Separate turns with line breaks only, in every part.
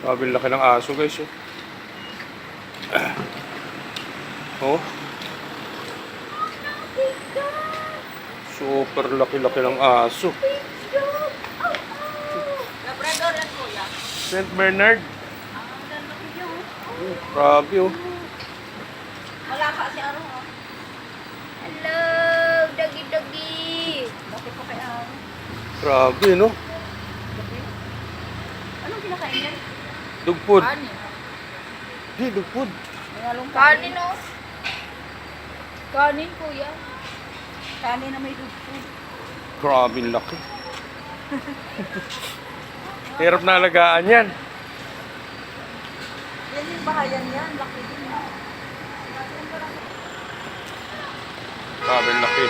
Grabe laki ng aso guys. Oh. oh. Super laki-laki ng aso.
Labrador yan kuya.
St. Bernard. Oh, grabe oh.
Wala pa si Aro. oh. Hello, doggy-doggy. Bakit kay Aro?
Grabe no.
Anong kinakain niya?
Dugpod.
Kanin.
Di, dugpod.
Kanin no? Kanin kuya. Kanin na may dugpo.
Grabe laki. Hirap na alagaan yan.
Yan yung bahayan yan. Laki din.
Grabe laki.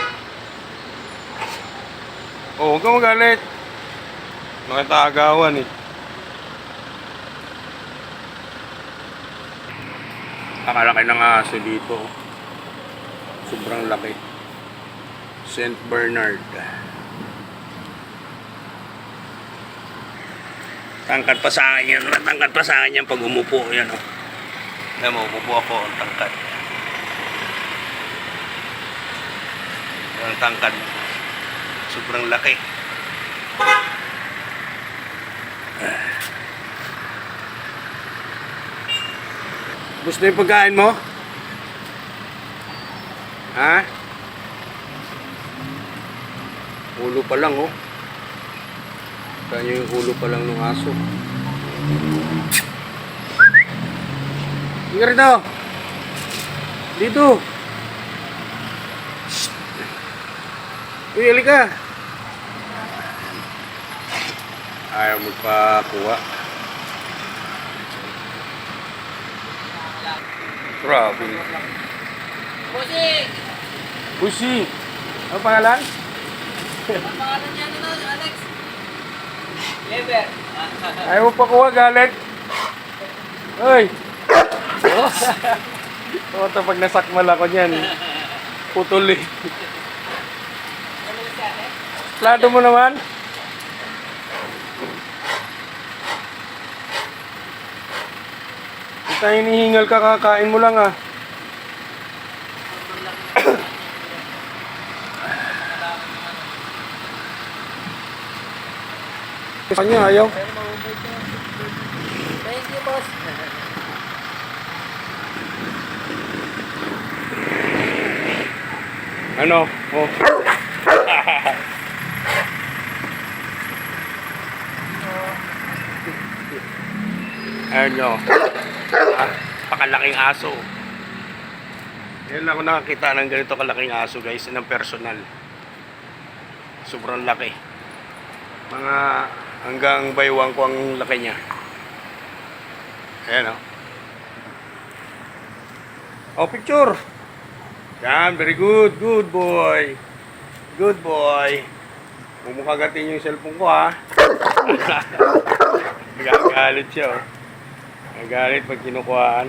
Oh, huwag kang magalit. Nakita agawan eh. Nakalaki ng aso dito. Sobrang laki. St. Bernard. Tangkad pa sa akin yan. Tangkad pa sa akin yan pag umupo. Yan oh. Alam mo, umupo ako. Ang tangkad. Ang tangkad. Sobrang laki. Gusto yung pagkain mo? Ha? Ulo pa lang, oh. Kanya yung ulo pa lang ng aso. Hindi rito. Dito. Uy, halika. Ayaw magpakuha. Grabe.
Busing!
Busi. Ano pangalan?
Ang pangalan niya ano, Alex? Lever.
Ayaw mo pakuha, galit. Hoy. Oh. Ito pag nasakmal ako niyan. Putol eh.
Ano ate?
Plado mo naman. Kita hinihingal ka, kakain mo lang ah. Kanya ayaw.
Thank you, boss.
Ano? Oh. ano? Pakalaking aso. Yan lang ako nakakita ng ganito kalaking aso guys, ng personal. Sobrang laki. Mga hanggang baywang ko ang laki niya. Ayan o. Oh, picture! Yan, very good. Good boy. Good boy. Huwag mo kagatin yung cellphone ko ha. Nagagalit siya oh. Nagagalit pag kinukuhaan.